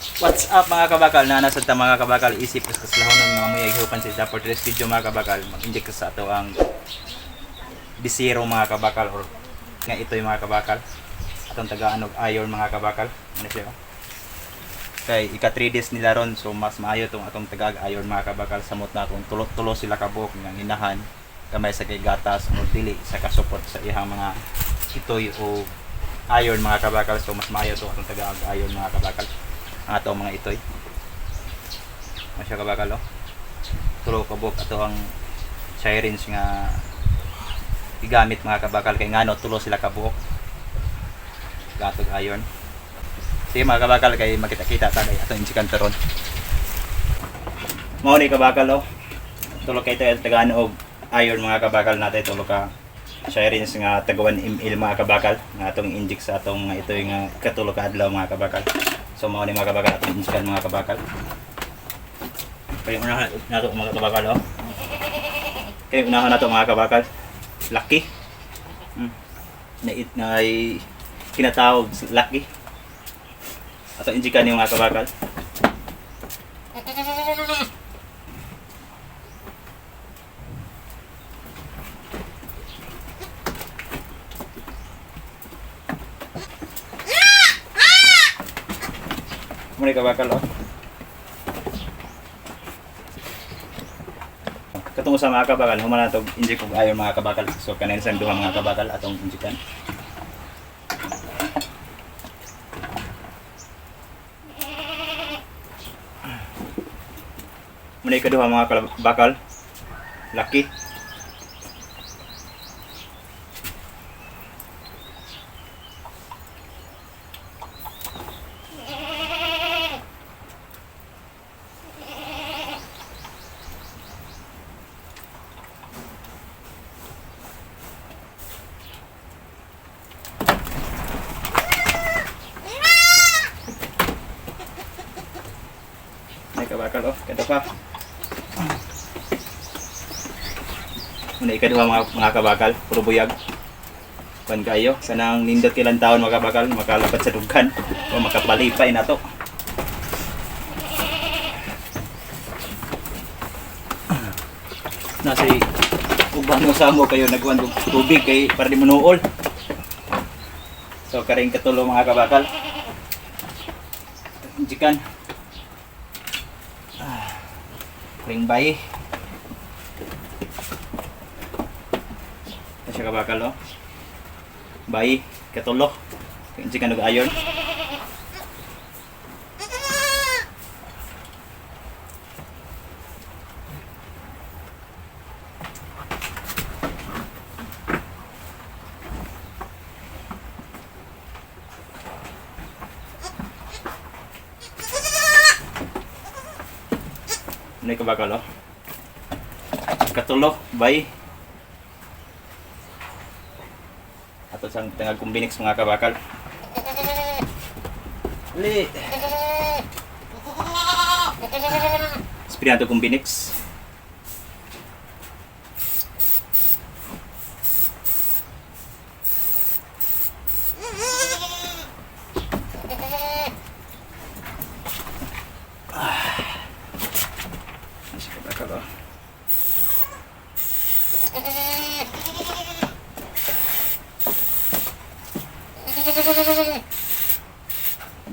What's up mga kabakal? Na nasa ta mga kabakal isip sa kaslahonon nga mga ihupan sa for this video mga kabakal. Mag-inject sa ato ang bisiro mga kabakal or nga ito yung mga kabakal. Atong taga-anog iron mga kabakal. Ano siya? oh? Kay ika 3 days nila ron so mas maayo tong atong taga-iron mga kabakal samot na kung tulo-tulo sila kabuok nga hinahan kamay sa kay gatas o dili sa kasupot sa ihang mga itoy o iron mga kabakal so mas maayo to atong taga-iron mga kabakal ato mga itoy. Masya kabakal oh tulo kabuk ato ang sirens nga igamit mga kabakal. Kay ngano tulo sila kabuok gatog iron sige mga kabakal kay makita-kita ta kay ato injikan taron mao ni kabakal oh. Tulo kay tayo tagaan og iron mga kabakal natin. Tulo ka sirens nga tagawan ml mga kabakal. Nga atong inject sa atong nga ito nga katulo ka adlaw mga kabakal so mao ni mga kabakal atong injikan mga kabakal kaya unahan nato mga kabakal oh. Kaya unahan nato mga kabakal lucky hmm. na it na ay kinatawag lucky ato injikan ni mga kabakal Muna kabakal oh Katong sa mga kabakal, human na to inject og ayon mga kabakal. So kanin sa duha mga kabakal atong injikan. Muna ikaduha mga kabakal. Lucky. May kabakal oh, kada pa. Muna ikaduha mga, mga kabakal, puro buyag. Kuan kayo, kanang nindot kilang taon mga kabakal, makalapat sa dugan o makapalipay na to. Nasa uban mo sa mo kayo nagwan tubig kay para di manuol. So karing katulo mga kabakal. Jikan. Ring bay. Ito siya kabakal oh. Bay, katulo. Kasi ka nag-ayon. Yung kabakal oh. Katulo, bay. Ato sang tangag kumbinix mga kabakal. Li. Spiriato kumbinix. Masih kabakal oh.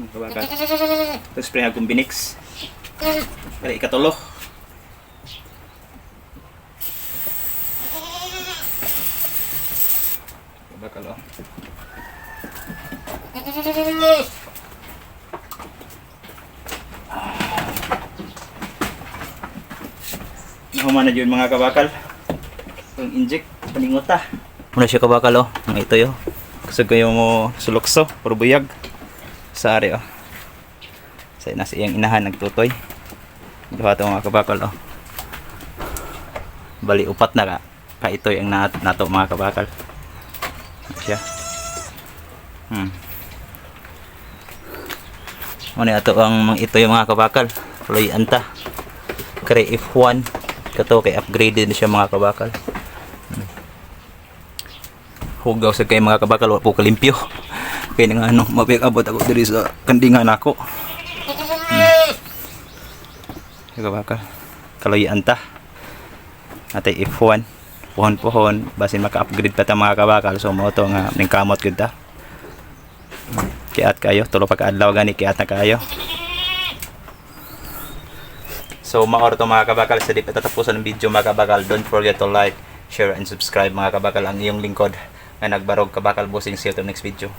Kabakal? Tapos spray akong binix. Kaya ikatulo. Kabakal oh. Nahuman na yun mga kabakal. Ang inject, paningota. Muna siya kabakal oh. Ito yo. Kasi kayo mo sulokso, buyag. Sa ari oh. Sa nasa iyang inahan nagtutoy. Duha to mga kabakal oh. Bali upat na ka. Ka ito yung nat nato mga kabakal. Ano siya. Hmm. Ano ato ang mga ito yung mga kabakal. Tuloy anta. Kare F1 kato kay upgraded na siya mga kabakal. Hmm. Hugaw sa kay mga kabakal wa po kalimpyo. Kaya nga ano, mapig abot ako diri sa kandingan ako. Mga kabakal. Kaloyan ta. Atay F1. Puhon-puhon. Basin maka-upgrade pa ta mga kabakal. So mo to nga ningkamot gud ta. Kiat kayo. Tulo pa kaadlaw gani. Kiat na kayo. So maor to mga kabakal. Sa di pa tatapusan ng video mga kabakal. Don't forget to like, share, and subscribe mga kabakal. Ang iyong lingkod nga nagbarog kabakal bossing. See you to next video.